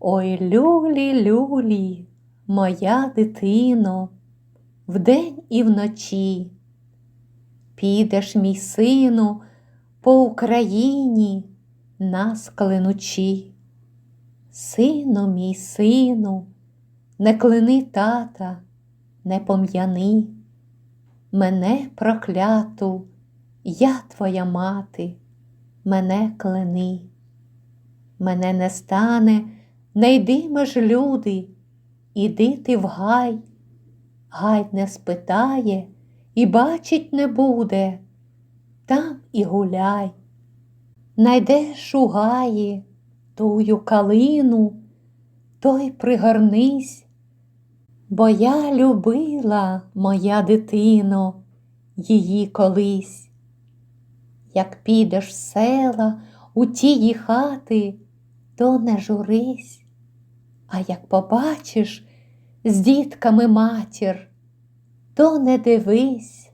Ой, люлі, люлі, моя дитино, вдень і вночі. Підеш, мій сину, по Україні, нас клянучи. Сину, мій сину, не клини тата, не пом'яни. Мене прокляту, я твоя мати, мене клини. Мене не стане, не йди ж люди, іди ти в гай, гай не спитає і бачить не буде, там і гуляй. Найдеш у гаї тую калину, той пригорнись, бо я любила, моя дитино, її колись. Як підеш села у тії хати, то не журись, а як побачиш з дітками матір, то не дивись,